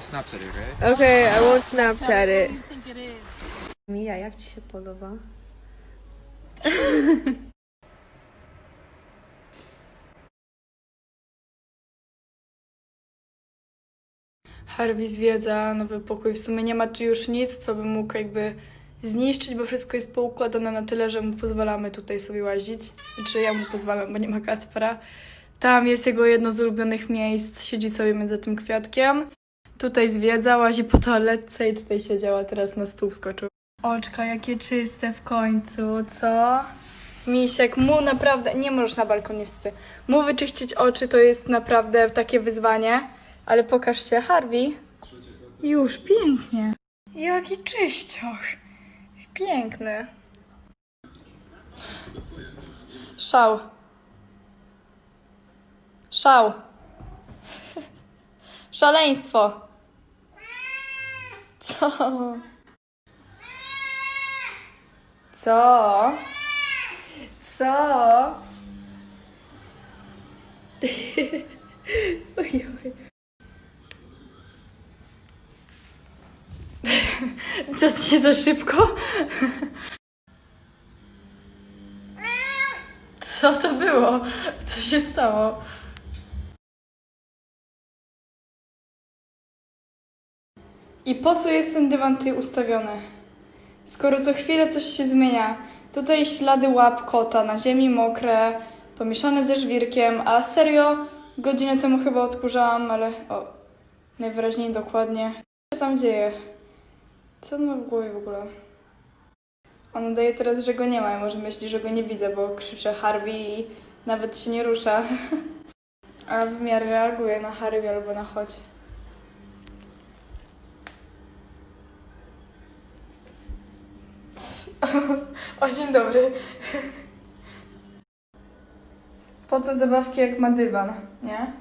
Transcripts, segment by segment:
gonna Snapchat it, right? Okay, I won't Snapchat it. Mija, jak ci się podoba? Harvey zwiedza nowy pokój. W sumie nie ma tu już nic, co by mógł jakby zniszczyć, bo wszystko jest poukładane na tyle, że mu pozwalamy tutaj sobie łazić. Czy ja mu pozwalam, bo nie ma Kacpra. Tam jest jego jedno z ulubionych miejsc. Siedzi sobie między tym kwiatkiem. Tutaj zwiedza, łazi po toaletce i tutaj siedziała, teraz na stół wskoczył. Oczka, jakie czyste w końcu, co? Misiek, mu naprawdę, nie możesz na balkon niestety. Mu wyczyścić oczy to jest naprawdę takie wyzwanie. Ale pokaż się, Harvey. Już, pięknie. Jaki czyścioch. Piękny. Szał. Szał. Szaleństwo. Co? Co? Co? Oj, oj. Co ci się za szybko? Co to było? Co się stało? I po co jest ten dywan tutaj ustawiony? Skoro co chwilę coś się zmienia. Tutaj ślady łap kota, na ziemi mokre, pomieszane ze żwirkiem, a serio godzinę temu chyba odkurzałam, ale o, najwyraźniej dokładnie. Co się tam dzieje? Co on ma w głowie w ogóle? On udaje teraz, że go nie ma i może myśli, że go nie widzę, bo krzyczę Harvey i nawet się nie rusza. A w miarę reaguje na Harvey albo na chodź. O, dzień dobry. Po co zabawki jak ma dywan, nie?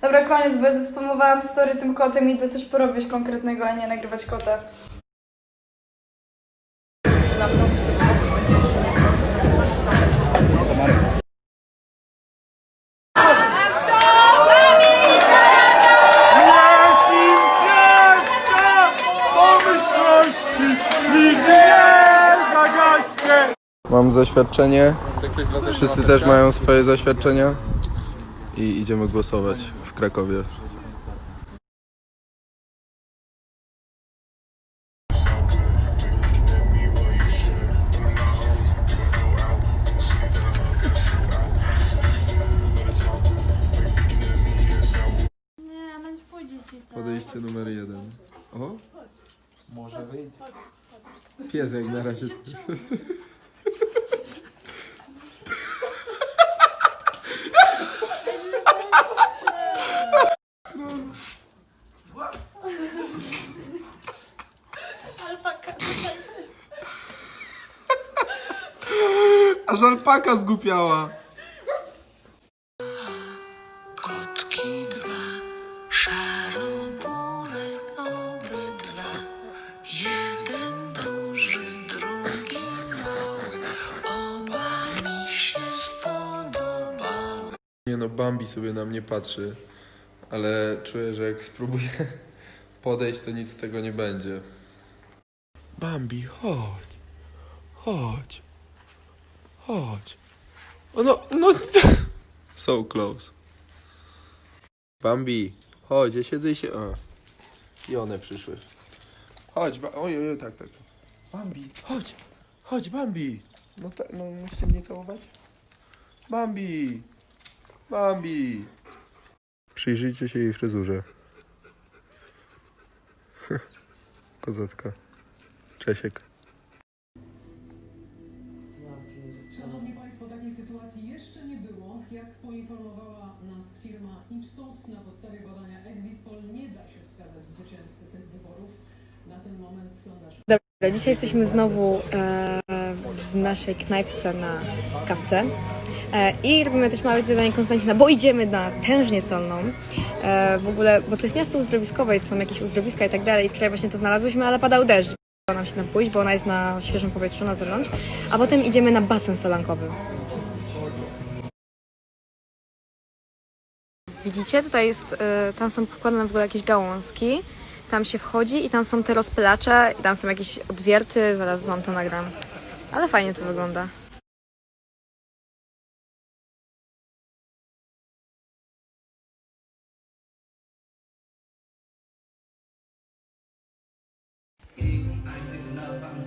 Dobra, koniec, bo ja zaspamowałam story tym kotem i idę coś porobić konkretnego, a nie nagrywać kota. Mam zaświadczenie. Wszyscy też mają swoje zaświadczenia. I idziemy głosować w Krakowie. Podejście numer jeden. O, Może wyjść. pies jak na razie. Aż alpaka zgupiała. Kotki dwa, obydwa. Jeden duży, drugi mały, oba mi się spodobały. Nie no, Bambi sobie na mnie patrzy, ale czuję, że jak spróbuję podejść, to nic z tego nie będzie. Bambi, chodź, chodź, chodź. O, no, no, so close. Bambi, chodź, ja siedzę i się... O. I one przyszły. Chodź, ba... oj, oj, oj, tak, tak. Bambi, chodź, chodź, Bambi. No, ta, no, musicie mnie całować? Bambi. Bambi! Przyjrzyjcie się jej fryzurze. Kozacka. Czesiek. Szanowni Państwo, takiej sytuacji jeszcze nie było. Jak poinformowała nas firma Ipsos, na podstawie badania Exit Poll nie da się wskazać zwycięzcy tych wyborów. Na ten moment sondaż Dobra, dzisiaj jesteśmy znowu e, w naszej knajpce na kawce. E, I robimy też małe zwiedzanie Konstancina, bo idziemy na tężnię solną. E, w ogóle, bo to jest miasto uzdrowiskowe i to są jakieś uzdrowiska i tak dalej. I wczoraj właśnie to znalazłyśmy, ale padał deszcz. Udało nam się tam pójść, bo ona jest na świeżym powietrzu na zewnątrz. A potem idziemy na basen solankowy. Widzicie, tutaj jest, e, tam są pokładane w ogóle jakieś gałązki. tam się wchodzi i tam są te rozpylacze i tam są jakieś odwierty, zaraz wam to nagram. Ale fajnie to wygląda. I think love.